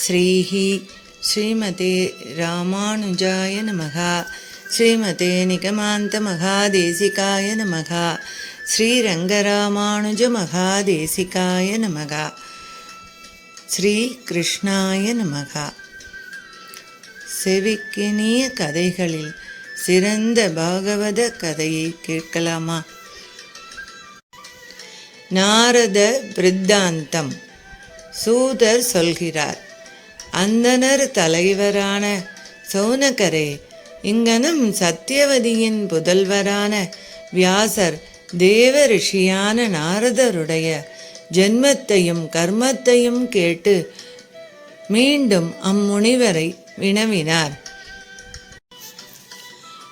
ஸ்ரீஹி ஸ்ரீமதே ராமானுஜாய நமகா. ஸ்ரீமதே ஸ்ரீரங்கராமானுஜ நமः ஸ்ரீரங்கராமானுஜமகாதேசிகாய ஸ்ரீ ஸ்ரீகிருஷ்ணாய நமகா. செவிக்கினிய கதைகளில் சிறந்த பாகவத கதையை கேட்கலாமா? நாரத பிரித்தாந்தம் சூதர் சொல்கிறார் அந்தனர் தலைவரான சௌனகரே இங்கனம் சத்தியவதியின் புதல்வரான வியாசர் தேவ ரிஷியான நாரதருடைய ஜென்மத்தையும் கர்மத்தையும் கேட்டு மீண்டும் அம்முனிவரை வினவினார்.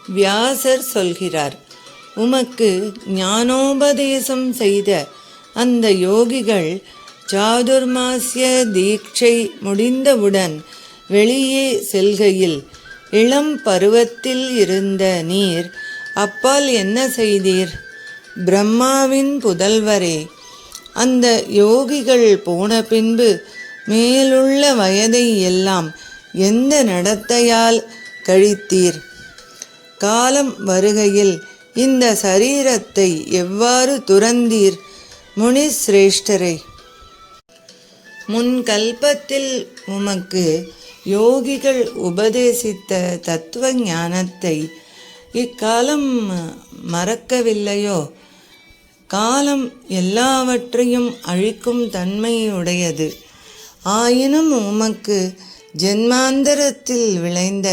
வியாசர் சொல்கிறார் உமக்கு ஞானோபதேசம் செய்த அந்த யோகிகள் சாதுர்மாசிய தீட்சை முடிந்தவுடன் வெளியே செல்கையில் இளம் பருவத்தில் இருந்த நீர் அப்பால் என்ன செய்தீர்? பிரம்மாவின் புதல்வரே அந்த யோகிகள் போன பின்பு மேலுள்ள வயதை எல்லாம் எந்த நடத்தையால் கழித்தீர்? காலம் வருகையில் இந்த சரீரத்தை எவ்வாறு துறந்தீர் முனிசிரேஷ்டரை முன்கல்பத்தில் உமக்கு யோகிகள் உபதேசித்த தத்துவ ஞானத்தை இக்காலம் மறக்கவில்லையோ? காலம் எல்லாவற்றையும் அழிக்கும் தன்மையுடையது. ஆயினும் உமக்கு ஜென்மாந்தரத்தில் விளைந்த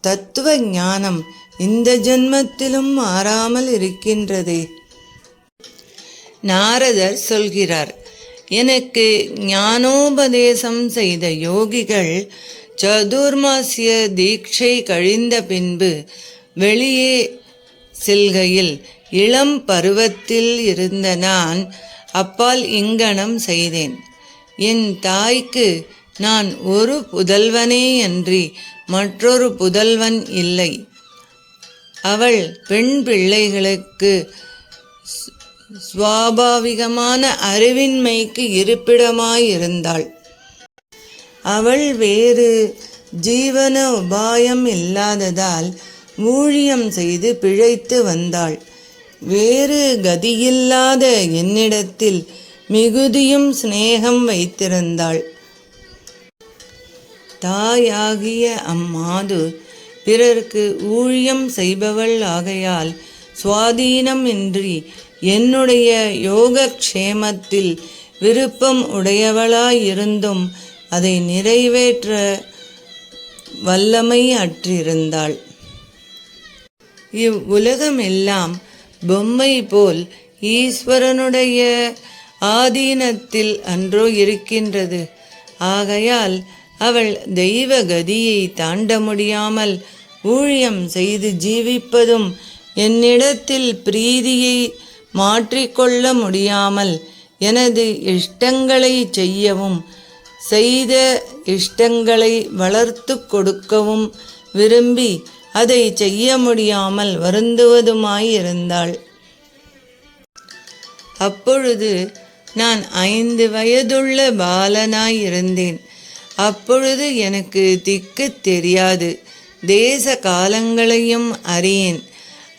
தத்துவ ஞானம் இந்த ஜென்மத்திலும் மாறாமல் இருக்கின்றதே. நாரதர் சொல்கிறார் எனக்கு ஞானோபதேசம் செய்த யோகிகள் சதுர்மாசிய தீட்சை கழிந்த பின்பு வெளியே செல்கையில் இளம் பருவத்தில் இருந்த நான் அப்பால் இங்கனம் செய்தேன். என் தாய்க்கு நான் ஒரு புதல்வனே அன்றி மற்றொரு புதல்வன் இல்லை. அவள் பெண் பிள்ளைகளுக்கு சுவாபாவிகமான அறிவின்மைக்கு இருப்பிடமாயிருந்தாள். அவள் வேறு ஜீவன உபாயம் இல்லாததால் ஊழியம் செய்து பிழைத்து வந்தாள். வேறு கதியில்லாத என்னிடத்தில் மிகுதியும் சிநேகம் வைத்திருந்தாள். தாயாகிய அம்மாது பிறர்க்கு ஊழியம் செய்பவள் ஆகையால் சுவாதீனம் இன்றி என்னுடைய யோகக்ஷேமத்தில் விருப்பம் உடையவளாயிருந்தும் அதை நிறைவேற்ற வல்லமை அற்றிருந்தாள். இவ்வுலகமெல்லாம் பொம்மை போல் ஈஸ்வரனுடைய ஆதீனத்தில் அன்றோ இருக்கின்றது. ஆகையால் அவள் தெய்வ கதியை தாண்ட முடியாமல் ஊழியம் செய்து ஜீவிப்பதும் என்னிடத்தில் பிரீதியை மாற்றிக்கொள்ள முடியாமல் எனது இஷ்டங்களை செய்யவும் செய்த இஷ்டங்களை வளர்த்து கொடுக்கவும் விரும்பி அதை செய்ய முடியாமல் வருந்துவதுமாயிருந்தாள். அப்பொழுது நான் ஐந்து வயதுள்ள பாலனாயிருந்தேன். அப்பொழுது எனக்கு திக்கு தெரியாது. தேச காலங்களையும் அறியேன்.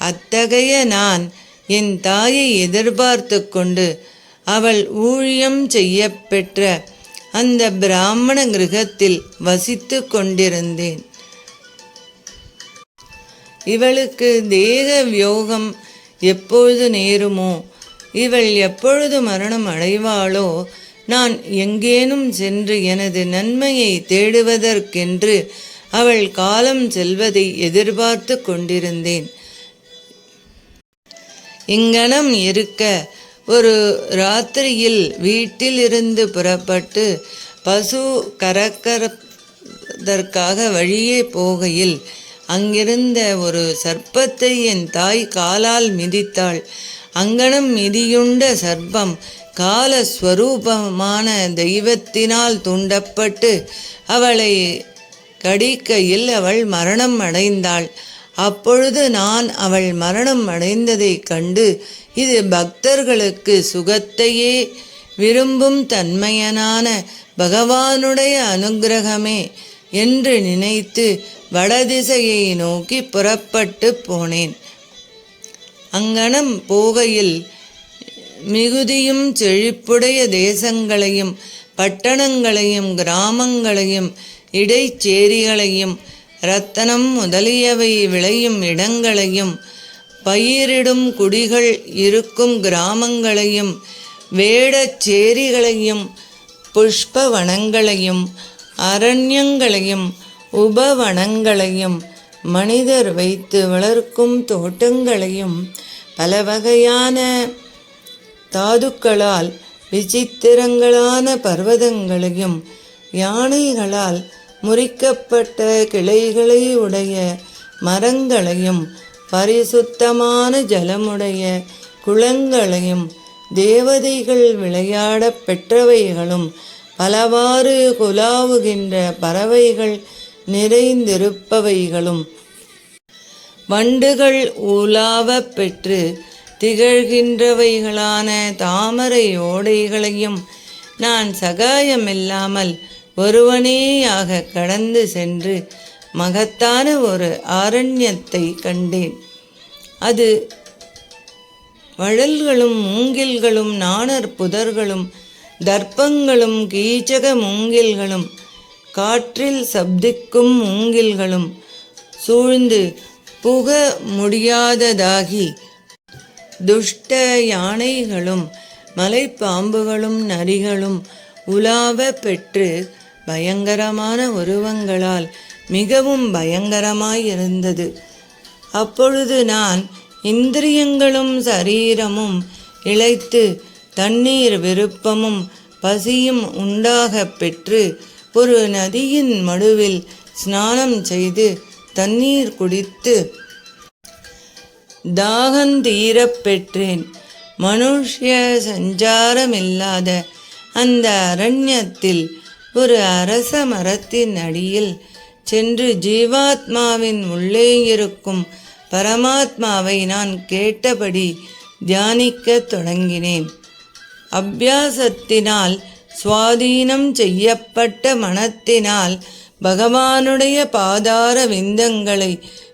அத்தகைய நான் என் தாயை எதிர்பார்த்து கொண்டு அவள் ஊழியம் செய்ய பெற்ற அந்த பிராமண கிரகத்தில் வசித்து கொண்டிருந்தேன். இவளுக்கு தேக வியோகம் எப்பொழுது நேருமோ இவள் எப்பொழுது மரணம் அடைவாளோ நான் எங்கேனும் சென்று எனது நன்மையை தேடுவதற்கென்று அவள் காலம் செல்வதை எதிர்பார்த்து கொண்டிருந்தேன். இங்கனம் இருக்க. ஒரு ராத்திரியில் வீட்டிலிருந்து புறப்பட்டு பசு கறக்கறதற்காக வழியே போகையில் அங்கிருந்த ஒரு சர்ப்பத்தை என் தாய் காலால் மிதித்தாள். அங்கனம் மிதியுண்ட சர்ப்பம் காலஸ்வரூபமான தெய்வத்தினால் தூண்டப்பட்டு அவளை கடிக்கையில் அவள் மரணம் அடைந்தாள். அப்பொழுது நான் அவள் மரணம் அடைந்ததைக் கண்டு இது பக்தர்களுக்கு சுகத்தையே விரும்பும் தன்மையனான பகவானுடைய அனுக்கிரகமே என்று நினைத்து வடதிசையை நோக்கி புறப்பட்டு போனேன். அங்கனம் போகையில் மிகுதியும் செழிப்புடைய தேசங்களையும் பட்டணங்களையும் கிராமங்களையும் இடைச்சேரிகளையும் ரத்தனம் முதலியவை விளையும் இடங்களையும் பயிரிடும் குடிகள் இருக்கும் கிராமங்களையும் வேடச்சேரிகளையும் புஷ்பவனங்களையும் அரண்யங்களையும் உபவனங்களையும் மனிதர் வைத்து வளர்க்கும் தோட்டங்களையும் பல வகையான தாதுக்களால் விசித்திரங்களான பர்வதங்களையும் யானைகளால் முறிக்கப்பட்ட கிளைகளை உடைய மரங்களையும் பரிசுத்தமான ஜலமுடைய குளங்களையும் தேவதைகள் விளையாடப் பெற்றவைகளும் பலவாறு குலாவுகின்ற பறவைகள் நிறைந்திருப்பவைகளும். வண்டுகள் உலாவப் பெற்று திகழ்கின்றவைகளான தாமரை ஓடைகளையும் நான் சகாயமில்லாமல் ஒருவனேயாக கடந்து சென்று மகத்தான ஒரு ஆரண்யத்தை கண்டேன். அது வழல்களும் மூங்கில்களும் நாணர் புதர்களும் தர்ப்பங்களும் கீச்சக மூங்கில்களும் காற்றில் சப்திக்கும் மூங்கில்களும் சூழ்ந்து புக முடியாததாகி துஷ்ட யானைகளும் மலைப்பாம்புகளும் நரிகளும் உலாவ பெற்று பயங்கரமான உருவங்களால் மிகவும் பயங்கரமாயிருந்தது. அப்பொழுது நான் இந்திரியங்களும் சரீரமும் இழைத்து தண்ணீர் விருப்பமும் பசியும் உண்டாகப் பெற்று ஒரு நதியின் மடுவில் ஸ்நானம் செய்து தண்ணீர் குடித்து தாகந்தீரப் பெற்றேன். மனுஷ்ய சஞ்சாரமில்லாத அந்த அரண்யத்தில் ஒரு அரச மரத்தின் அடியில் சென்று ஜீவாத்மாவின் உள்ளே இருக்கும் பரமாத்மாவை நான் கேட்டபடி தியானிக்கத் தொடங்கினேன். அபியாசத்தினால் சுவாதீனம் செய்யப்பட்ட மனத்தினால் பகவானுடைய பாதார விந்தங்களை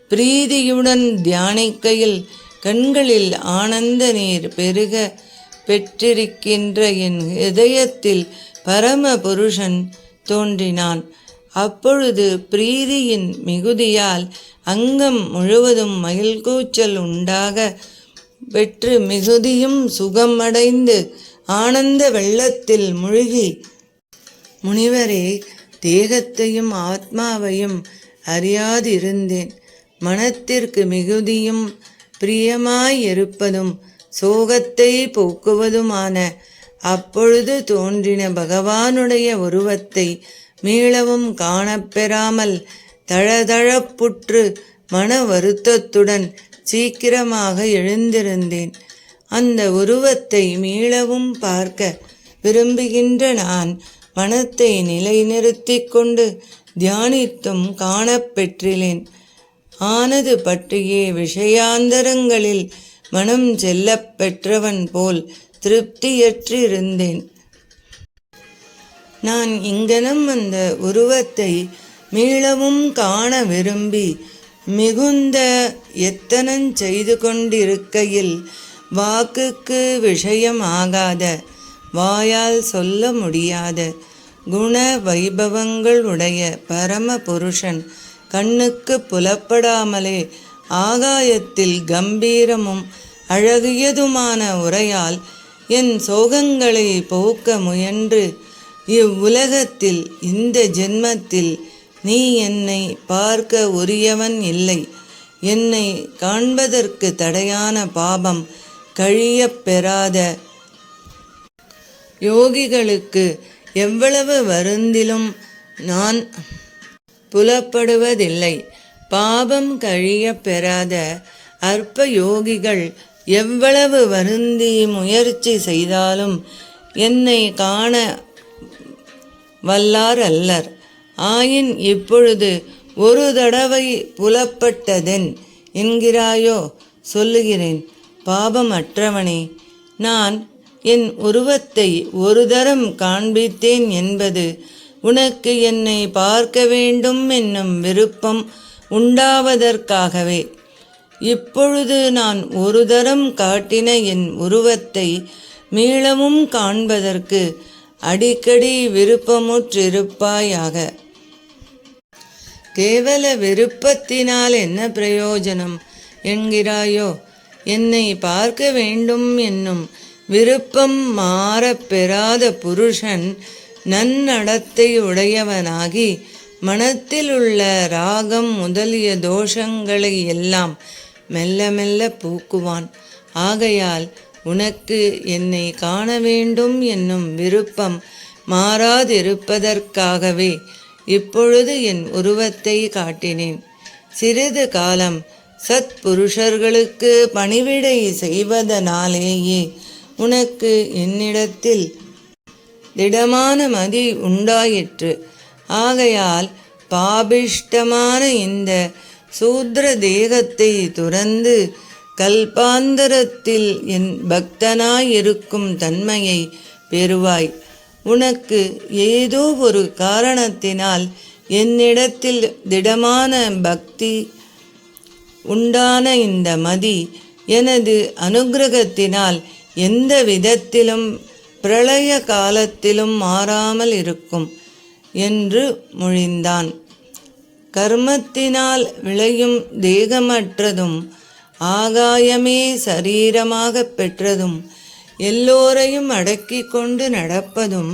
பிரீதியுடன் தியானிக்கையில் கண்களில் ஆனந்த நீர் பெருக பெற்றிருக்கின்ற என் இதயத்தில் பரம புருஷன் தோன்றினான். அப்பொழுது பிரீதியின் மிகுதியால் அங்கம் முழுவதும் மகிழ்கூச்சல் உண்டாக பெற்று மிகுதியும் சுகமடைந்து ஆனந்த வெள்ளத்தில் முழுகி. முனிவரே தேகத்தையும் ஆத்மாவையும் அறியாதிருந்தேன். மனத்திற்கு மிகுதியும் பிரியமாயிருப்பதும் சோகத்தை போக்குவதுமான அப்பொழுது தோன்றின பகவானுடைய உருவத்தை மீளவும் காணப்பெறாமல் தழதழப்புற்று மன வருத்தத்துடன் சீக்கிரமாக எழுந்திருந்தேன். அந்த உருவத்தை மீளவும் பார்க்க விரும்புகின்ற நான் மனத்தை நிலைநிறுத்தி கொண்டு தியானித்தும் காணப்பெற்றிலேன் ஆனது பற்றியே விஷயாந்தரங்களில் மனம் செல்லப் பெற்றவன் போல் திருப்தியற்றிருந்தேன். நான் இங்கனம் அந்த உருவத்தை மீளவும் காண விரும்பி மிகுந்த எத்தனம் செய்து கொண்டிருக்கையில் வாக்குக்கு விஷயமாகாத வாயால் சொல்ல முடியாத குண வைபவங்கள் உடைய பரம புருஷன் கண்ணுக்கு புலப்படாமலே ஆகாயத்தில் கம்பீரமும் அழகியதுமான உரையால் என் சோகங்களை போக்க முயன்று இவ்வுலகத்தில் இந்த ஜென்மத்தில் நீ என்னை பார்க்க உரியவன் இல்லை. என்னை காண்பதற்கு தடையான பாபம் கழியப் பெறாத யோகிகளுக்கு எவ்வளவு வருந்திலும் நான் புலப்படுவதில்லை. பாபம் கழியப் பெறாத அற்ப யோகிகள் எவ்வளவு வருந்தி முயற்சி செய்தாலும் என்னை காண வல்லார் அல்லர். ஆயின் இப்பொழுது ஒரு தடவை புலப்பட்டதென் என்கிறாயோ? சொல்லுகிறேன் பாபமற்றவனே நான் என் உருவத்தை ஒரு தரம் காண்பித்தேன் என்பது உனக்கு என்னை பார்க்க வேண்டும் என்னும் விருப்பம் உண்டாவதற்காகவே. இப்பொழுது நான் ஒரு தரம் காட்டின என் உருவத்தை மீளமும் காண்பதற்கு அடிக்கடி விருப்பமுற்றிருப்பாயாக. கேவல விருப்பத்தினால் என்ன பிரயோஜனம் என்கிறாயோ? என்னை பார்க்க வேண்டும் என்னும் விருப்பம் மாறப் பெறாத புருஷன் நன்னடத்தை உடையவனாகி மனத்தில் உள்ள ராகம் முதலிய தோஷங்களை எல்லாம் மெல்ல மெல்ல பூக்குவான். ஆகையால் உனக்கு என்னை காண வேண்டும் என்னும் விருப்பம் மாறாதிருப்பதற்காகவே இப்பொழுது என் உருவத்தை காட்டினேன். சிறிது காலம் சத்புருஷர்களுக்கு பணிவிடை செய்வதனாலேயே உனக்கு என்னிடத்தில் திடமான மதி உண்டாயிற்று. ஆகையால் பாபிஷ்டமான இந்த சூத்ர தேகத்தை துறந்து கல்பாந்தரத்தில் என் பக்தனாயிருக்கும் தன்மையை பெறுவாய். உனக்கு ஏதோ ஒரு காரணத்தினால் என்னிடத்தில் திடமான பக்தி உண்டான இந்த மதி எனது அனுகிரகத்தினால் எந்த விதத்திலும் பிரளய காலத்திலும் மாறாமல் இருக்கும் என்று மொழிந்தான். கர்மத்தினால் விளையும் தேகமற்றதும் ஆகாயமே சரீரமாக பெற்றதும் எல்லோரையும் அடக்கி கொண்டு நடப்பதும்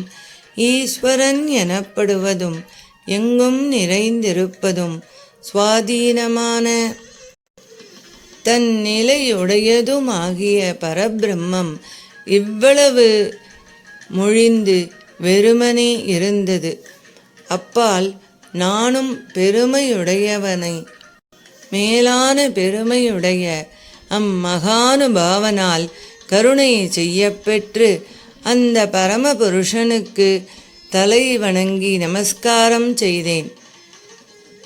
ஈஸ்வரன் எனப்படுவதும் எங்கும் நிறைந்திருப்பதும் சுவாதீனமான தன் நிலையுடையதுமாகிய பரபிரம்மம் இவ்வளவு மொழிந்து வெறுமனே இருந்தது. அப்பால் நானும் பெருமையுடையவனை. மேலான பெருமையுடைய அம்மகானுபாவனால் கருணை செய்யப்பெற்று அந்த பரமபுருஷனுக்கு தலை வணங்கி நமஸ்காரம் செய்தேன்.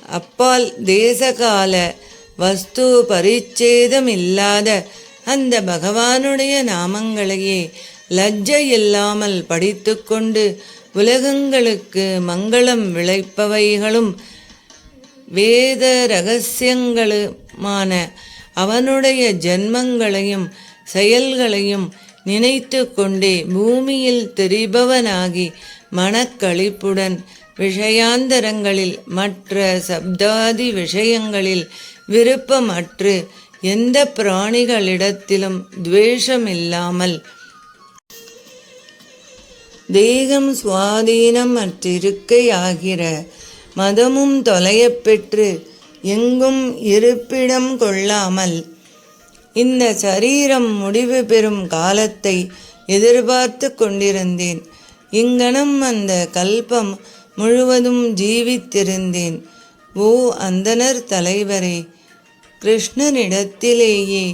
அப்பால் தேசகால வஸ்து பரிச்சேதம் இல்லாத அந்த பகவானுடைய நாமங்களையே லஜ்ஜை இல்லாமல் படித்துக்கொண்டு உலகங்களுக்கு மங்களம் விளைப்பவைகளும் வேத ரகசியங்களுமான அவனுடைய ஜன்மங்களையும் செயல்களையும் நினைத்து கொண்டே பூமியில் தெரிபவனாகி மனக்களிப்புடன் விஷயாந்தரங்களில் மற்ற சப்தாதி விஷயங்களில் விருப்பமற்று எந்த பிராணிகளிடத்திலும் துவேஷமில்லாமல் தேகம் சுவாதீனம் அற்றிருக்கையாகிற மதமும் தொலையப்பெற்று எங்கும் இருப்பிடம் கொள்ளாமல் இந்த சரீரம் முடிவு பெறும் காலத்தை எதிர்பார்த்து கொண்டிருந்தேன். இங்கனம் அந்த கல்பம் முழுவதும் ஜீவித்திருந்தேன். ஓ அந்தனர் தலைவரே கிருஷ்ணனிடத்திலேயே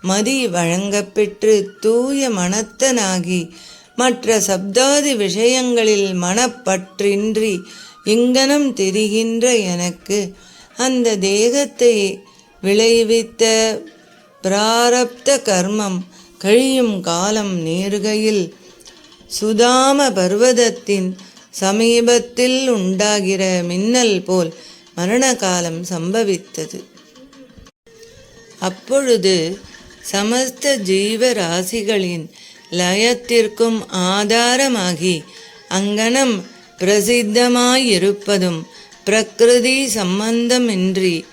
மதி வழங்கப்பெற்று தூய மனத்தனாகி மற்ற சப்தாதி விஷயங்களில் மனப்பற்றின்றி இங்கனம் தெரிகின்ற எனக்கு அந்த தேகத்தை விளைவித்த பிராரப்த கர்மம் கழியும் காலம் நேருகையில் சுதாம பர்வதத்தின் சமீபத்தில் உண்டாகிற மின்னல் போல் மரண காலம் சம்பவித்தது. அப்பொழுது சமஸ்த ஜீவராசிகளின் லயத்திற்கும் ஆதாரமாகி அங்கனம் பிரசித்தமாயிருப்பதும் பிரகிருதி சம்பந்தமின்றி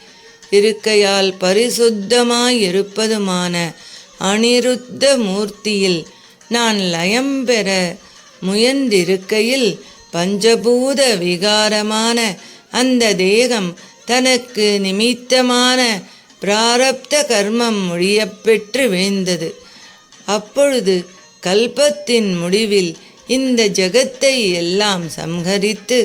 இருக்கையால் பரிசுத்தமாயிருப்பதுமான அனிருத்த மூர்த்தியில் நான் லயம் பெற முயன்றிருக்கையில் பஞ்சபூத விகாரமான அந்த தேகம் தனக்கு நிமித்தமான பிராரப்த கர்மம் முடியப்பெற்று வீழ்ந்தது. அப்பொழுது கல்பத்தின் முடிவில் இந்த ஜகத்தை எல்லாம் சம்ஹரித்து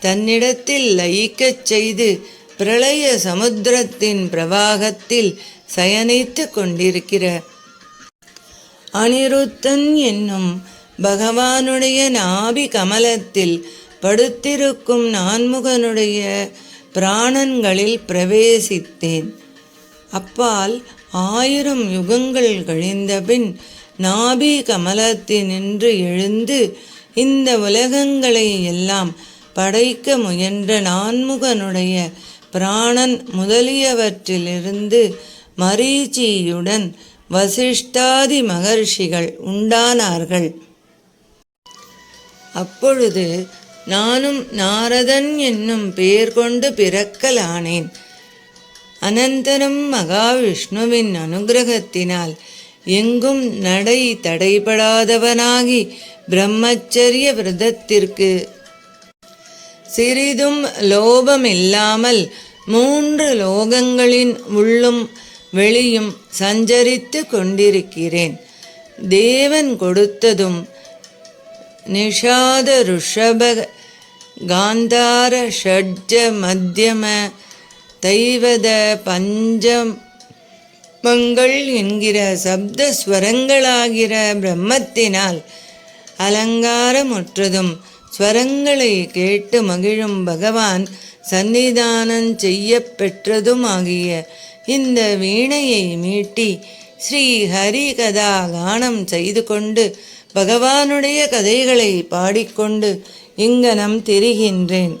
தன்னிடத்தில் லயிக்கச் செய்து பிரளய சமுத்திரத்தின் பிரவாகத்தில் சயனித்து கொண்டிருக்கிற அனிருத்தன் என்னும் பகவானுடைய நாபி கமலத்தில் படுத்திருக்கும் நான்முகனுடைய பிராணன்களில் பிரவேசித்தேன். அப்பால் ஆயிரம் யுகங்கள் கழிந்தபின் நாபி கமலத்தினின்று எழுந்து இந்த உலகங்களை எல்லாம் படைக்க முயன்ற நான்முகனுடைய பிராணன் முதலியவற்றிலிருந்து மரீச்சியுடன் வசிஷ்டாதி மகர்ஷிகள் உண்டானார்கள். அப்பொழுது நானும் நாரதன் என்னும் பெயர் கொண்டு பிறக்கலானேன். அனந்தரம் மகாவிஷ்ணுவின் அனுகிரகத்தினால் எங்கும் நடை தடைபடாதவனாகி பிரம்மச்சரிய விரதத்திற்கு. சிறிதும் லோபமில்லாமல் மூன்று லோகங்களின் உள்ளும் வெளியும் சஞ்சரித்து கொண்டிருக்கிறேன். தேவன் கொடுத்ததும் நிஷாத ருஷப காந்தார ஷட்ஜ மத்தியம தைவத ஆத்மங்கள் என்கிற சப்த ஸ்வரங்களாகிற பிரம்மத்தினால் அலங்காரமுற்றதும் ஸ்வரங்களை கேட்டு மகிழும் பகவான் சந்நிதானம் செய்ய பெற்றதுமாகிய இந்த வீணையை மீட்டி ஸ்ரீ ஹரி கதா கானம் செய்து கொண்டு பகவானுடைய கதைகளை பாடிக்கொண்டு இங்கனம் திரிகின்றேன்.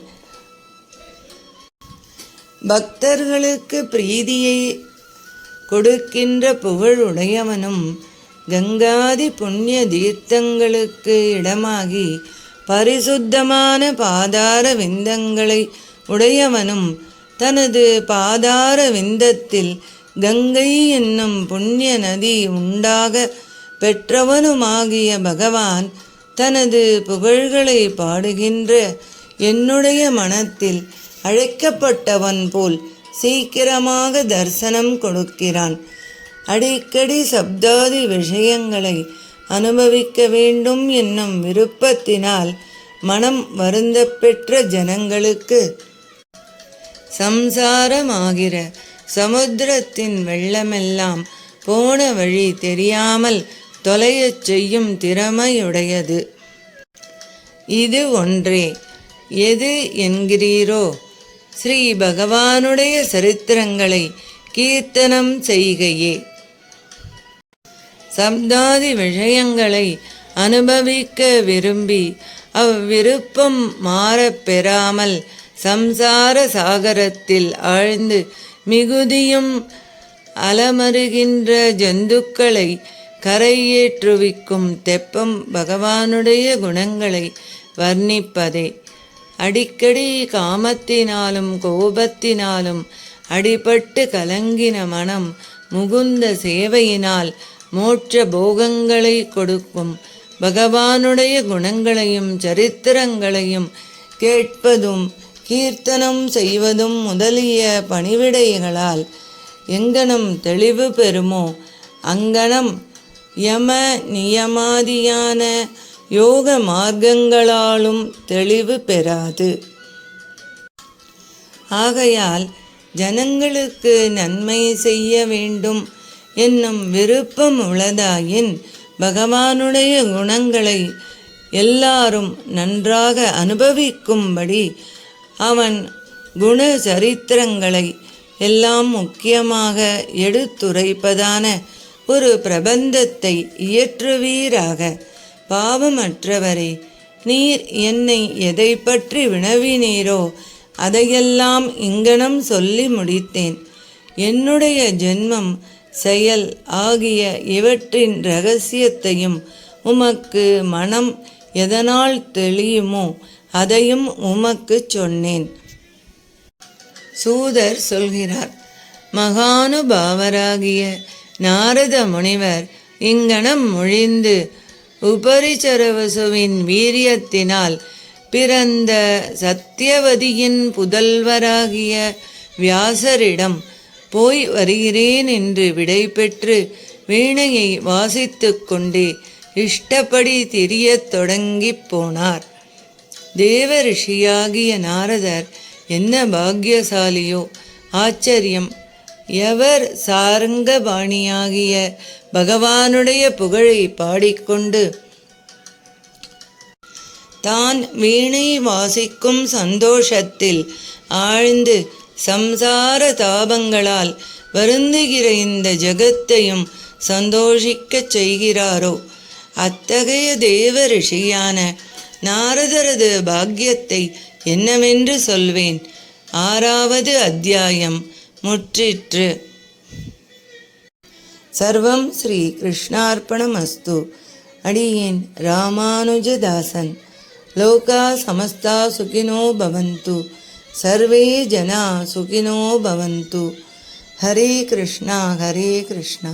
பக்தர்களுக்கு பிரீதியை கொடுக்கின்ற புகழ் உடையவனும் கங்காதி புண்ணிய தீர்த்தங்களுக்கு இடமாகி பரிசுத்தமான பாதார விந்தங்களை உடையவனும் தனது பாதார விந்தத்தில் கங்கை என்னும் புண்ணிய நதி உண்டாக பெற்றவனுமாகிய பகவான் தனது புகழ்களை பாடுகின்ற என்னுடைய மனத்தில் அழைக்கப்பட்டவன் போல் சீக்கிரமாக தரிசனம் கொடுக்கிறான். அடிக்கடி சப்தாதி விஷயங்களை அனுபவிக்க வேண்டும் என்னும் விருப்பத்தினால் மனம் வருந்த பெற்ற ஜனங்களுக்கு சம்சாரமாகிற சமுத்திரத்தின் வெள்ளமெல்லாம் போன வழி தெரியாமல் தொலையச் செய்யும் திறமையுடையது. இது ஒன்றே. எது என்கிறீரோ? ஸ்ரீ பகவானுடைய சரித்திரங்களை கீர்த்தனம் செய்கையே. சப்தாதி விஷயங்களை அனுபவிக்க விரும்பி அவ்விருப்பம் மாறப் பெறாமல் சம்சார சாகரத்தில் ஆழ்ந்து மிகுதியும் அலமருகின்ற ஜந்துக்களை கரையேற்றுவிக்கும் தெப்பம் பகவானுடைய குணங்களை வர்ணிப்பதே. அடிக்கடி காமத்தினாலும் கோபத்தினாலும் அடிபட்டு கலங்கின மனம் முகுந்த சேவையினால் மோட்ச போகங்களை கொடுக்கும். பகவானுடைய குணங்களையும் சரித்திரங்களையும் கேட்பதும் கீர்த்தனம் செய்வதும் முதலிய பணிவிடைகளால் எங்கனம் தெளிவு பெறுமோ அங்கனம் யம நியமாதியான யோக மார்க்கங்களாலும் தெளிவு பெறாது. ஆகையால் ஜனங்களுக்கு நன்மை செய்ய வேண்டும் என்னும் விருப்பம் உள்ளதாயின் பகவானுடைய குணங்களை எல்லாரும் நன்றாக அனுபவிக்கும்படி அவன் குண சரித்திரங்களை எல்லாம் முக்கியமாக எடுத்துரைப்பதான ஒரு பிரபந்தத்தை இயற்றுவீராக. பாவமற்றவரே நீர் என்னை எதை பற்றி வினவினீரோ அதையெல்லாம் இங்கனம் சொல்லி முடித்தேன். என்னுடைய ஜென்மம் செயல் ஆகிய இவற்றின் ரகசியத்தையும் உமக்கு மனம் எதனால் தெளியுமோ அதையும் உமக்கு சொன்னேன். சூதர் சொல்கிறார் மகானுபாவராகிய நாரத முனிவர் இங்கனம் மொழிந்து உபரிச்சரவசுவின் வீரியத்தினால் பிறந்த சத்தியவதியின் புதல்வராகிய வியாசரிடம் போய் வருகிறேன் என்று விடை பெற்று வீணையை வாசித்து கொண்டே இஷ்டப்படி திரியத் தொடங்கிப் போனார். தேவ ரிஷியாகிய நாரதர் என்ன பாக்கியசாலியோ ஆச்சரியம் எவர் சாரங்கபாணியாகிய பகவானுடைய புகழை பாடிக்கொண்டு தான் வீணை வாசிக்கும் சந்தோஷத்தில் ஆழ்ந்து சம்சார தாபங்களால் வருந்துகிற இந்த ஜகத்தையும் சந்தோஷிக்கச் செய்கிறாரோ? அத்தகைய தேவ ரிஷியான நாரதரது பாக்கியத்தை என்னவென்று சொல்வேன்? ஆறாவது அத்தியாயம். முற்றிற்று. சர்வம் ஸ்ரீ கிருஷ்ணார்ப்பணமஸ்து. அடியேன் ராமானுஜதாசன். லோகா சமஸ்தா சுகினோ பவந்து. சர்வே ஜனா சுகினோ பவந்து. ஹரே கிருஷ்ணா ஹரே கிருஷ்ணா.